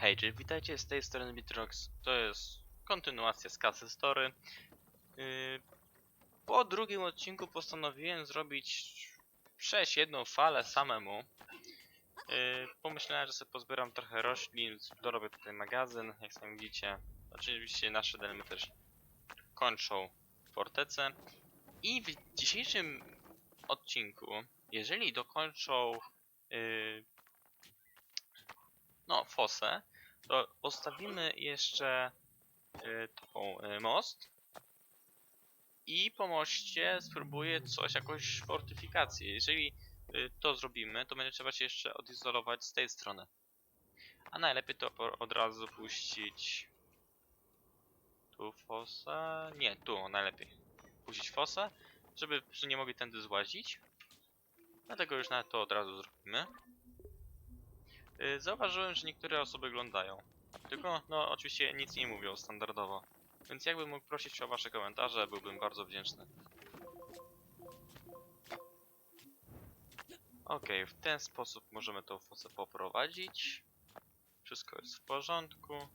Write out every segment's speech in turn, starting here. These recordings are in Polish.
Hej, czyli witajcie z tej strony Bitrox. To jest kontynuacja z Castle Story. Yy, po drugim odcinku postanowiłem zrobić przejść jedną falę samemu. Yy, pomyślałem, że sobie pozbieram trochę roślin, dorobię tutaj magazyn, jak sami widzicie. Oczywiście nasze delmy też kończą fortecę. I w dzisiejszym odcinku, jeżeli dokończą yy, no, fosę, to postawimy jeszcze y, taką y, most i po moście spróbuję coś, jakąś fortyfikację. Jeżeli y, to zrobimy, to będzie trzeba się jeszcze odizolować z tej strony. A najlepiej to od razu puścić tu fosę, nie, tu najlepiej puścić fosę, żeby że nie mogli tędy złazić. Dlatego już nawet to od razu zrobimy. Y, Zauważyłem, że niektóre osoby oglądają. Tylko, no oczywiście nic nie mówią standardowo. Więc jakbym mógł prosić o wasze komentarze, byłbym bardzo wdzięczny. Okej, w ten sposób możemy tą fosę poprowadzić. Wszystko jest w porządku.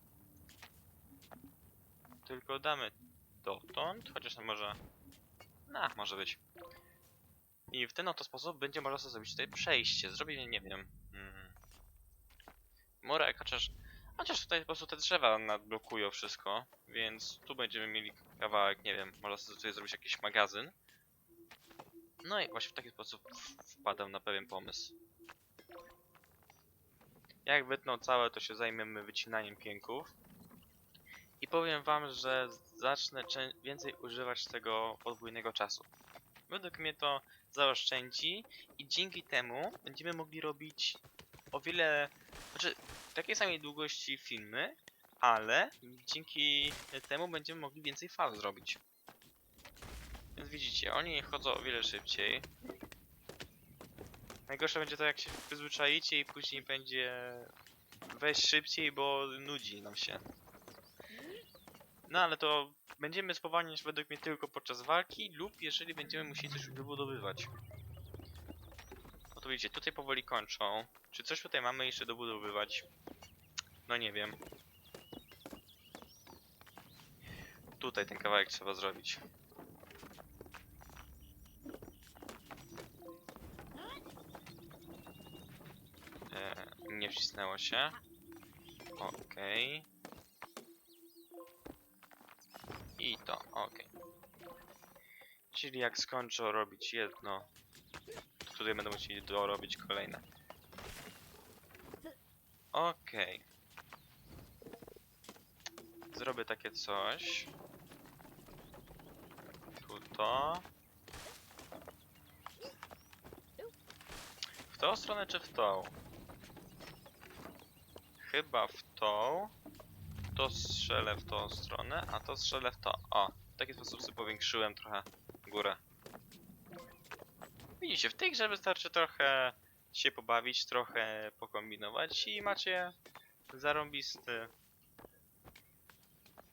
Tylko damy dotąd, chociaż może... No, może być. I w ten oto sposób będzie można sobie zrobić tutaj przejście. Zrobię, nie wiem... Mm, murek, chociaż, chociaż tutaj po prostu te drzewa nadblokują wszystko, więc tu będziemy mieli kawałek, nie wiem, można sobie tutaj zrobić jakiś magazyn. No i właśnie w taki sposób wpadam na pewien pomysł. Jak wytną całe, to się zajmiemy wycinaniem pięków. I powiem wam, że zacznę więcej używać tego podwójnego czasu. Według mnie to zaoszczędzi i dzięki temu będziemy mogli robić o wiele znaczy, takiej samej długości filmy, ale dzięki temu będziemy mogli więcej fal zrobić. Więc widzicie, oni chodzą o wiele szybciej. Najgorsze będzie to, jak się przyzwyczaicie i później będzie wejść szybciej, bo nudzi nam się. No ale to będziemy spowalniać według mnie tylko podczas walki lub jeżeli będziemy musieli coś wybudowywać. To widzicie, tutaj powoli kończą. Czy coś tutaj mamy jeszcze dobudowywać? No nie wiem. Tutaj ten kawałek trzeba zrobić. E, nie wcisnęło się. Okej. I to, okej. Czyli jak skończą robić jedno, tutaj będą musieli dorobić kolejne. Okej. Zrobię takie coś. Tu to. W tą stronę czy w tą? Chyba w tą. To strzelę w tą stronę, a to strzelę w to. O, w taki sposób sobie powiększyłem trochę górę. Widzicie, w tej grze wystarczy trochę się pobawić, trochę pokombinować i macie zarąbisty.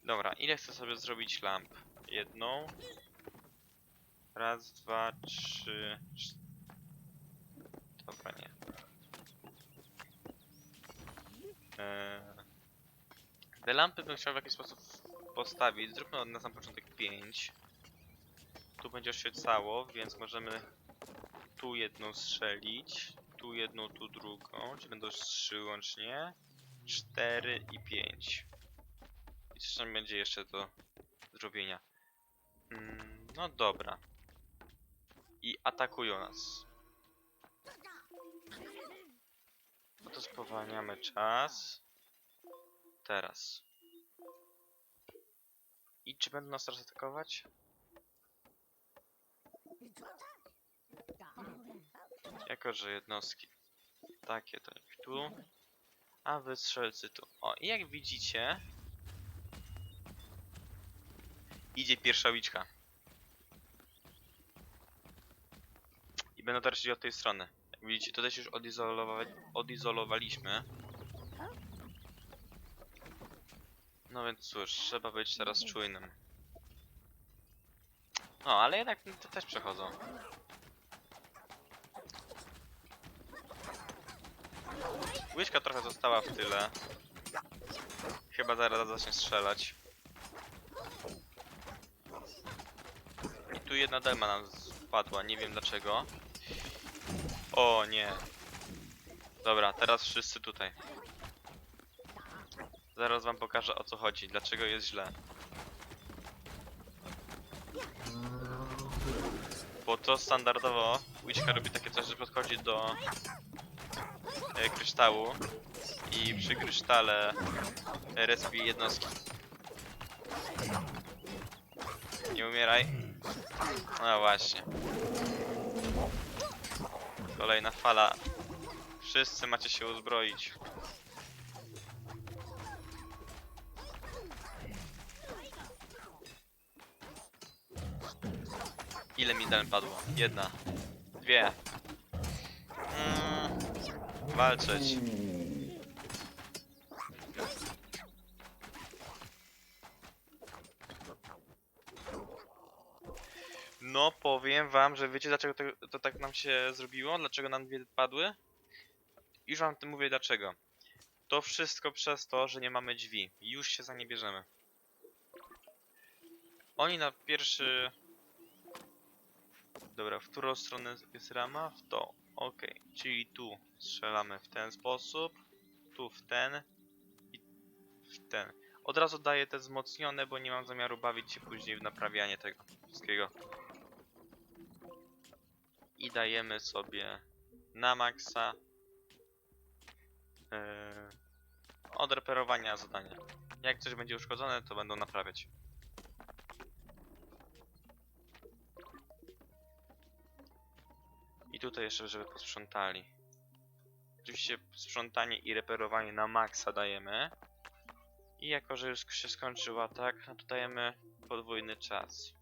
Dobra, ile chcę sobie zrobić lamp? Jedną. Raz, dwa, trzy. cz- Dobra, nie. Eee, te lampy bym chciał w jakiś sposób postawić. Zróbmy na sam początek 5. Tu będzie oświecało, więc możemy tu jedną strzelić, tu jedną, tu drugą, czyli będą trzy łącznie, cztery i pięć. I coś tam będzie jeszcze do zrobienia. Mm, no dobra. I atakują nas. No to spowalniamy czas. Teraz. I czy będą nas teraz atakować? Jako, że jednostki takie to tu, a wystrzelcy tu. O, i jak widzicie, idzie pierwsza łyczka. I będą teraz od tej strony. Jak widzicie, tutaj się już odizolowa odizolowaliśmy. No więc cóż, trzeba być teraz czujnym. No, ale jednak te też przechodzą. Łyczka trochę została w tyle. chyba zaraz zacznie strzelać. I tu jedna delma nam spadła, nie wiem dlaczego. O nie. Dobra, teraz wszyscy tutaj. Zaraz wam pokażę o co chodzi, dlaczego jest źle. Bo to standardowo Witchka robi takie coś, że podchodzi do e, kryształu i przy krysztale e, respi jednostki. Nie umieraj. No właśnie. Kolejna fala. Wszyscy macie się uzbroić. Ile mi padło? Jedna. Dwie. Walczyć. No, powiem wam, że wiecie dlaczego to, to tak nam się zrobiło? Dlaczego nam dwie padły? Już wam tym mówię dlaczego. To wszystko przez to, że nie mamy drzwi. Już się za nie bierzemy. Oni na pierwszy... Dobra, w którą stronę jest rama? W to. Ok, czyli tu strzelamy w ten sposób, tu w ten i w ten. Od razu daję te wzmocnione, bo nie mam zamiaru bawić się później w naprawianie tego wszystkiego. I dajemy sobie na maksa yy, od reperowania zadania. Jak coś będzie uszkodzone, to będą naprawiać. Tutaj jeszcze, żeby posprzątali. Oczywiście sprzątanie i reperowanie na maksa dajemy. I jako, że już się skończył atak, no to dajemy podwójny czas.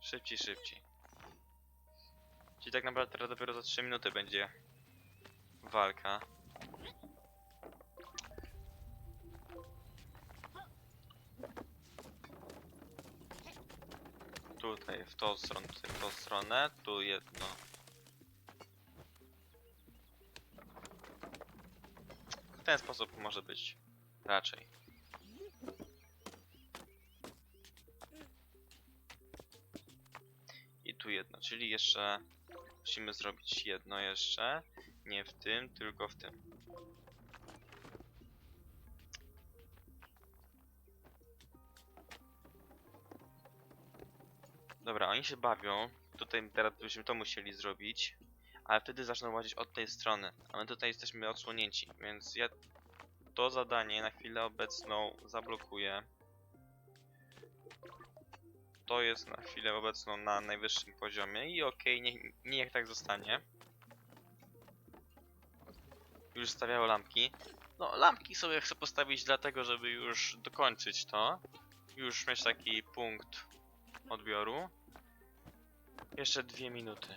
Szybciej, szybciej. Czyli tak naprawdę teraz dopiero za 3 minuty będzie walka. Tutaj w tą stronę, w tą stronę, tu jedno. W ten sposób może być raczej. I tu jedno, czyli jeszcze musimy zrobić jedno jeszcze. Nie w tym, tylko w tym. Dobra, oni się bawią. Tutaj teraz byśmy to musieli zrobić. Ale wtedy zaczną łazić od tej strony. A my tutaj jesteśmy odsłonięci, więc ja to zadanie na chwilę obecną zablokuję. To jest na chwilę obecną na najwyższym poziomie i okej, niech, niech tak zostanie. Już stawiało lampki. No, lampki sobie chcę postawić dlatego, żeby już dokończyć to. Już mieć taki punkt odbioru. Jeszcze dwie minuty.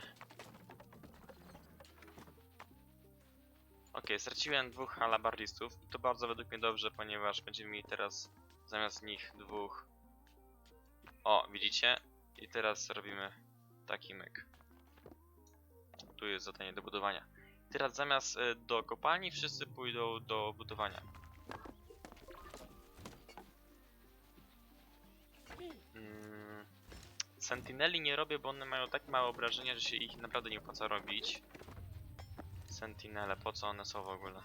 Straciłem dwóch halabardistów i to bardzo według mnie dobrze, ponieważ będziemy mieli teraz zamiast nich dwóch. O, widzicie? I teraz robimy taki myk. Tu jest zadanie do budowania. Teraz zamiast e, do kopalni wszyscy pójdą do budowania. Mm, Sentineli nie robię, bo one mają tak małe obrażenia, że się ich naprawdę nie opłaca robić. Sentinele, po co one są w ogóle?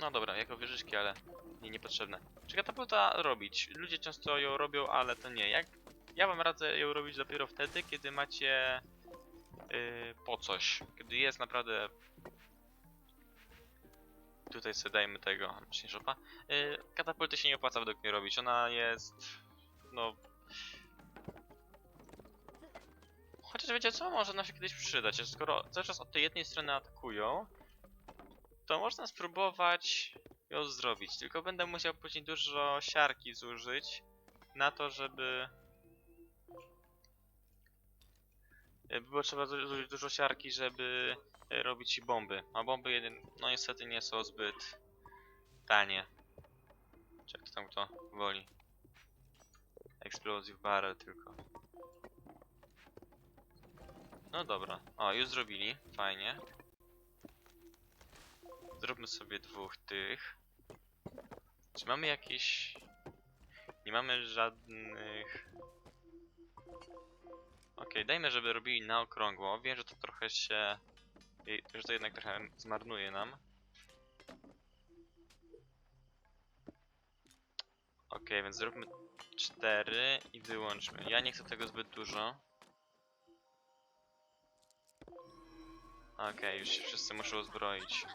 No dobra, jako wieżyczki, ale nie niepotrzebne. Czy katapulta robić? Ludzie często ją robią, ale to nie. Jak ja wam radzę ją robić dopiero wtedy, kiedy macie yy, po coś. Kiedy jest naprawdę. Tutaj sobie dajmy tego, nie szopa. Yy, katapulty się nie opłaca według mnie robić. Ona jest. No. Chociaż wiecie co, może nam się kiedyś przydać. Skoro cały czas od tej jednej strony atakują, to można spróbować ją zrobić. Tylko będę musiał później dużo siarki zużyć na to, żeby. Było trzeba zu- zużyć dużo siarki, żeby e, robić bomby. A bomby, jeden, no niestety nie są zbyt tanie. Czy jak to tam kto woli. Explosive barrel tylko. No dobra. O, już zrobili. Fajnie. Zróbmy sobie dwóch tych. Czy mamy jakieś... Nie mamy żadnych... Okej, dajmy, żeby robili na okrągło. Wiem, że to trochę się... że to jednak trochę zmarnuje nam. Okej, więc zróbmy cztery i wyłączmy. Ja nie chcę tego zbyt dużo. Okej, już się wszyscy muszą uzbroić.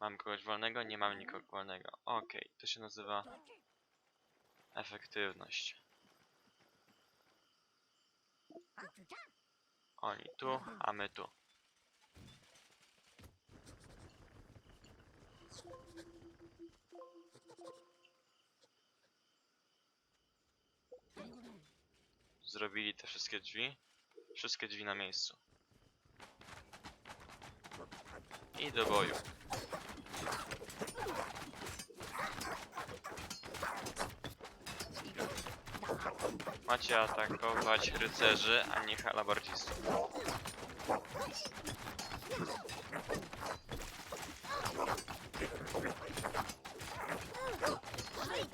Mamy kogoś wolnego? Nie mamy nikogo wolnego. Okej, to się nazywa efektywność. Oni tu, a my tu. Zrobili te wszystkie drzwi. Wszystkie drzwi na miejscu. I do boju. Macie atakować rycerzy, a nie halabardzistów.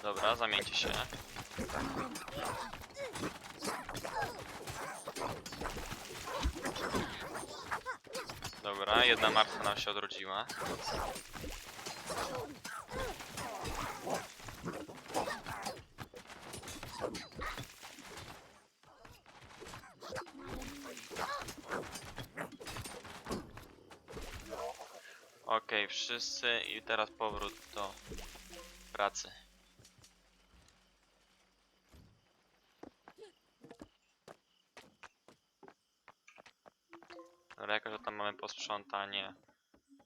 Dobra, zamieńcie się. Dobra, jedna martwa nam się odrodziła. Okej, wszyscy i teraz powrót do pracy. Dobra, jako że posprzątanie,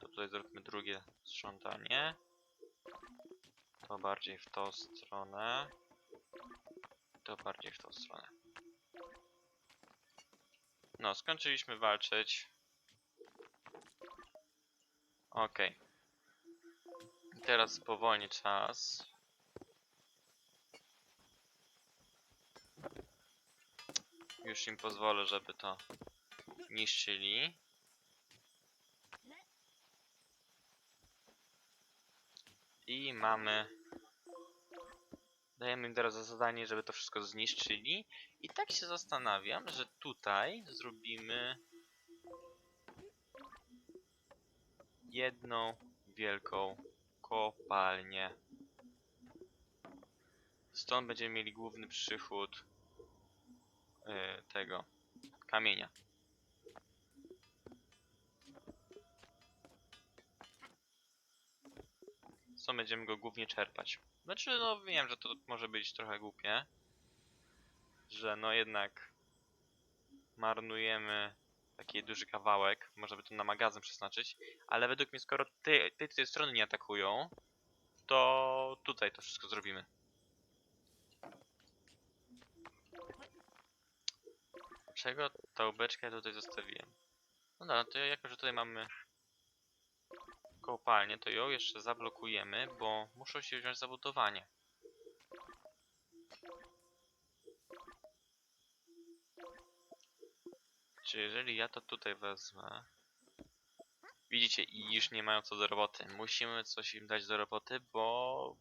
to tutaj zróbmy drugie sprzątanie. To bardziej w tą stronę. To bardziej w tą stronę. No, skończyliśmy walczyć. Okej. Teraz spowolni czas. Już im pozwolę, żeby to niszczyli. I mamy... Dajemy im teraz za zadanie, żeby to wszystko zniszczyli. I tak się zastanawiam, że tutaj zrobimy jedną wielką kopalnię. Stąd będziemy mieli główny przychód yy, tego kamienia. Co będziemy go głównie czerpać? Znaczy, no wiem, że to może być trochę głupie, że no jednak marnujemy taki duży kawałek, można by to na magazyn przeznaczyć, ale według mnie skoro tej, tej, tej strony nie atakują, to tutaj to wszystko zrobimy. Czego tą beczkę tutaj zostawiłem? No dobra, to jako, że tutaj mamy kopalnię, to ją jeszcze zablokujemy, bo muszą się wziąć za budowanie. Czy jeżeli ja to tutaj wezmę... Widzicie, i już nie mają co do roboty. Musimy coś im dać do roboty, bo...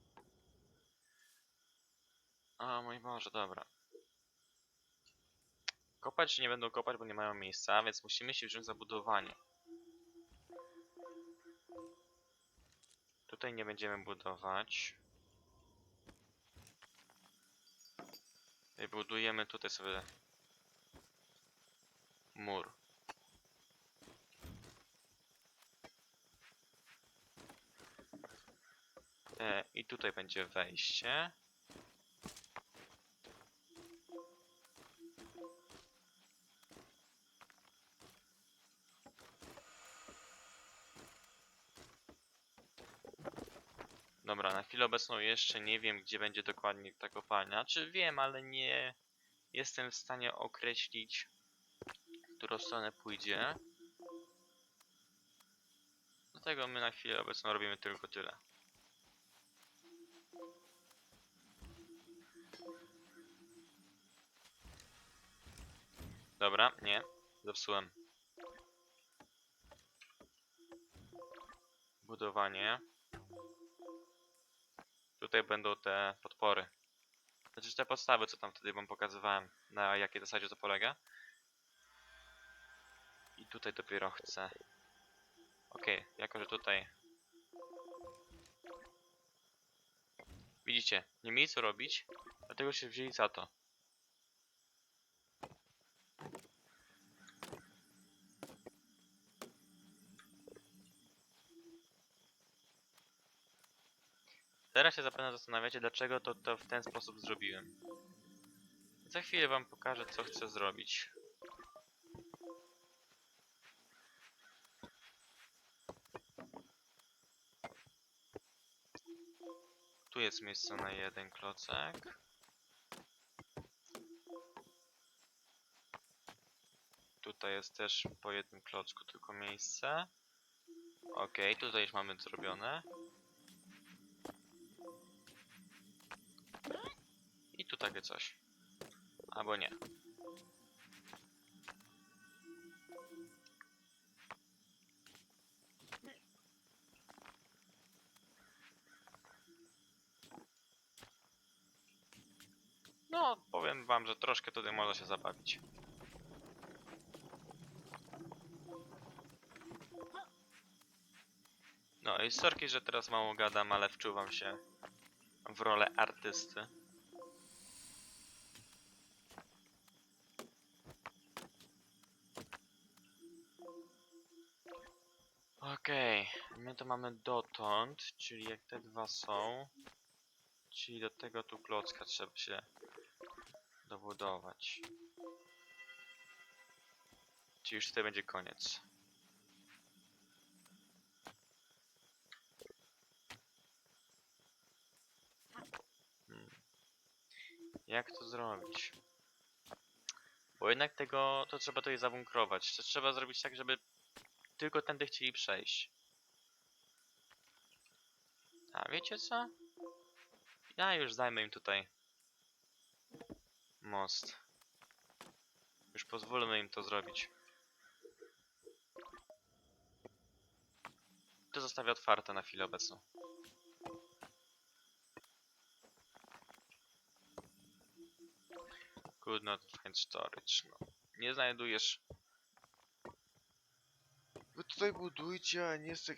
O mój Boże, dobra. Kopać nie będą kopać, bo nie mają miejsca, więc musimy się wziąć za budowanie. Tutaj nie będziemy budować. I budujemy tutaj sobie mur. E, I tutaj będzie wejście. Dobra, na chwilę obecną jeszcze nie wiem, gdzie będzie dokładnie ta kopalnia. Czy wiem, ale nie jestem w stanie określić, w którą stronę pójdzie. Dlatego my na chwilę obecną robimy tylko tyle. Dobra, nie, zepsułem. budowanie. Tutaj będą te podpory. Znaczy te podstawy, co tam wtedy wam pokazywałem, na jakiej zasadzie to polega. I tutaj dopiero chcę. Okej, jako że tutaj... Widzicie, nie mieli co robić, dlatego się wzięli za to. Teraz się zapewne zastanawiacie, dlaczego to, to w ten sposób zrobiłem. Za chwilę wam pokażę, co chcę zrobić. Tu jest miejsce na jeden klocek. Tutaj jest też po jednym klocku tylko miejsce. Ok, tutaj już mamy zrobione. Tu takie coś. Albo nie. No, powiem wam, że troszkę tutaj można się zabawić. No i sorki, że teraz mało gadam, ale wczuwam się w rolę artysty. Okej, my to mamy dotąd, czyli jak te dwa są, czyli do tego tu klocka trzeba się dobudować. Czyli już tutaj będzie koniec. Hmm. Jak to zrobić? Bo jednak tego, to trzeba tutaj zabunkrować. To trzeba zrobić tak, żeby tylko tędy chcieli przejść. A wiecie co? Ja już zajmę im tutaj most. Już pozwólmy im to zrobić. To zostawię otwarte na chwilę obecną. Could not find storage. No. Nie znajdujesz tutaj budujcie, a nie z.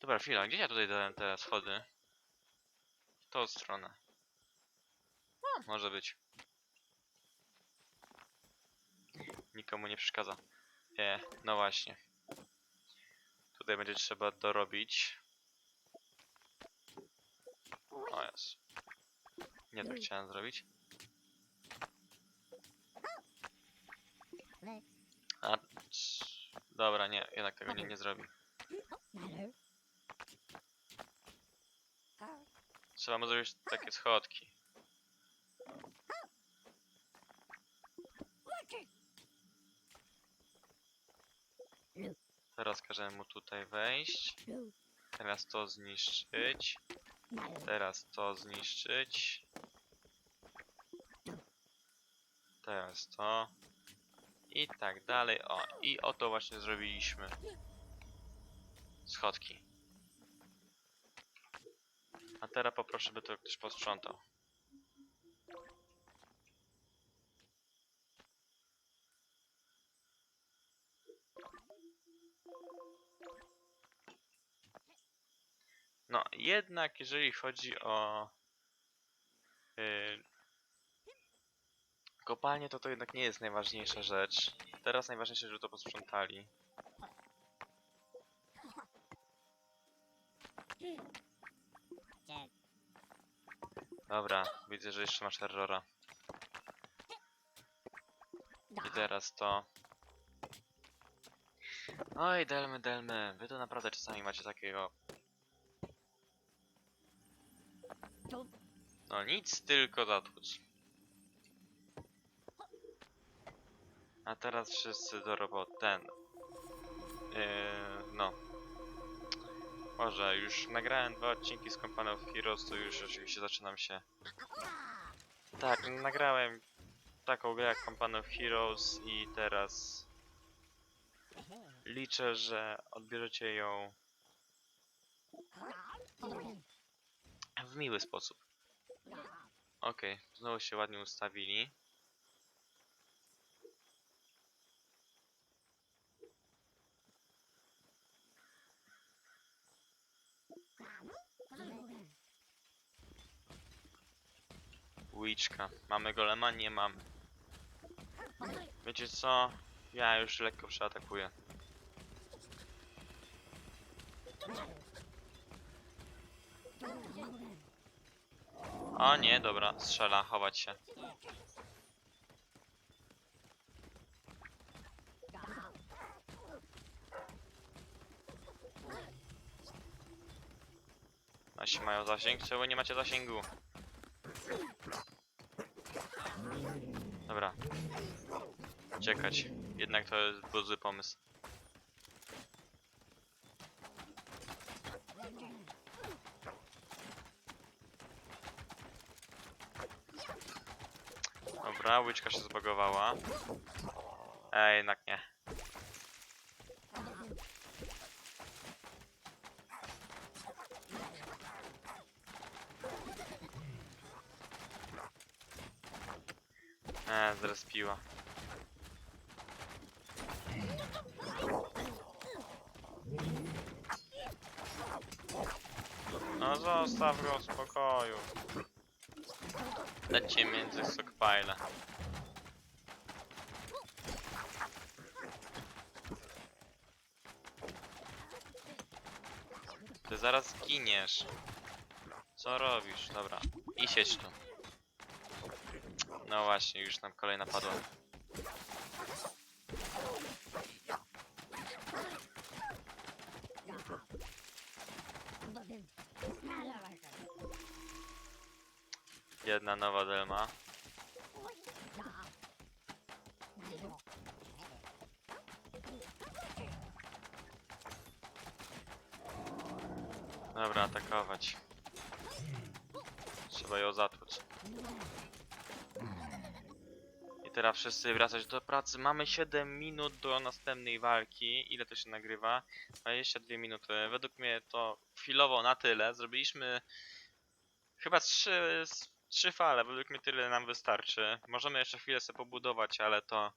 Dobra, chwila, gdzie ja tutaj dałem te schody? W tą stronę. No, może być. Nikomu nie przeszkadza. E, no właśnie. Tutaj będzie trzeba dorobić. O jest. Nie tak chciałem zrobić. A, dobra, nie, jednak tego nie, nie zrobi. Trzeba mu zrobić takie schodki. Teraz każemy mu tutaj wejść. Teraz to zniszczyć. Teraz to zniszczyć. Teraz to. I tak dalej. O, i oto właśnie zrobiliśmy. Schodki. A teraz poproszę, by to ktoś posprzątał. No, jednak jeżeli chodzi o yy, kopalnię, to to jednak nie jest najważniejsza rzecz. Teraz najważniejsze, żeby to posprzątali. Dobra, widzę, że jeszcze masz terrora. I teraz to. Oj, Delmy, Delmy, wy to naprawdę czasami macie takiego... No nic, tylko zatłuc. A teraz wszyscy do roboty. Ten. Yy, no. Może, już nagrałem dwa odcinki z Company of Heroes, to już oczywiście zaczynam się... Tak, nagrałem taką grę jak Company of Heroes i teraz liczę, że odbierzecie ją w miły sposób. Okej, znowu się ładnie ustawili. Łyczka. Mamy golema? Nie mamy. Wiecie co? Ja już lekko przeatakuję. O nie, dobra, strzela, chować się. Nasi mają zasięg? Czemu nie macie zasięgu? Dobra. Uciekać. Jednak to jest zły pomysł. Dobra, łyczka się zbagowała. Ej, jednak nie. Eee, zrespiła. No zostaw go w spokoju. Lecie między stockpile. Ty zaraz giniesz. Co robisz? Dobra. I siedź tu. No właśnie, już nam kolejna padła. Jedna nowa delma. Dobra, atakować. Trzeba ją zatłuc. Teraz wszyscy wracać do pracy. Mamy 7 minut do następnej walki. Ile to się nagrywa? 22 minuty. Według mnie to chwilowo na tyle. Zrobiliśmy chyba 3, 3 fale. Według mnie tyle nam wystarczy. Możemy jeszcze chwilę sobie pobudować, ale to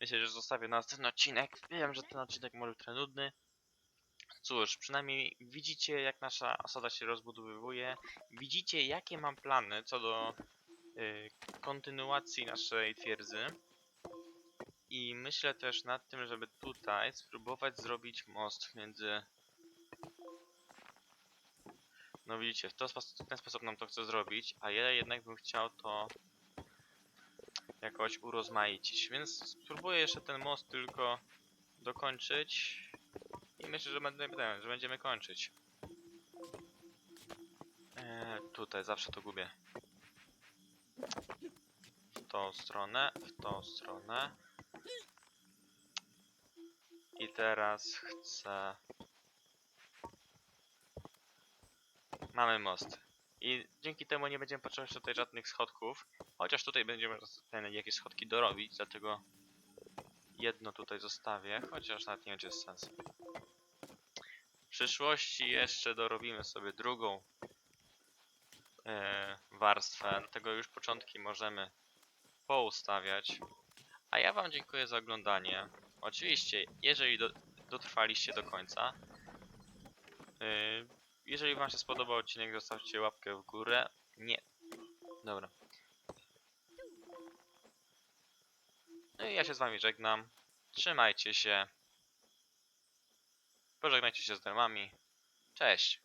myślę, że zostawię na następny odcinek. Wiem, że ten odcinek może być nudny. Cóż, przynajmniej widzicie jak nasza osada się rozbudowywuje. Widzicie jakie mam plany co do kontynuacji naszej twierdzy. I myślę też nad tym, żeby tutaj spróbować zrobić most między... No widzicie, w, to w ten sposób nam to chcę zrobić, a ja jednak bym chciał to jakoś urozmaicić. Więc spróbuję jeszcze ten most tylko dokończyć. I myślę, że, będę, że będziemy kończyć. Eee, tutaj zawsze to gubię. Tą stronę, w tą stronę. I teraz chcę... Mamy most. I dzięki temu nie będziemy potrzebować tutaj żadnych schodków. Chociaż tutaj będziemy ten, jakieś schodki dorobić, dlatego jedno tutaj zostawię, chociaż nawet nie wiem, czy jest sens. W przyszłości jeszcze dorobimy sobie drugą e, warstwę, dlatego już początki możemy poustawiać. A ja wam dziękuję za oglądanie. Oczywiście, jeżeli do, dotrwaliście do końca, e, jeżeli wam się spodobał odcinek, zostawcie łapkę w górę. Nie. Dobra. No i ja się z wami żegnam. Trzymajcie się. Pożegnajcie się z darmami. Cześć.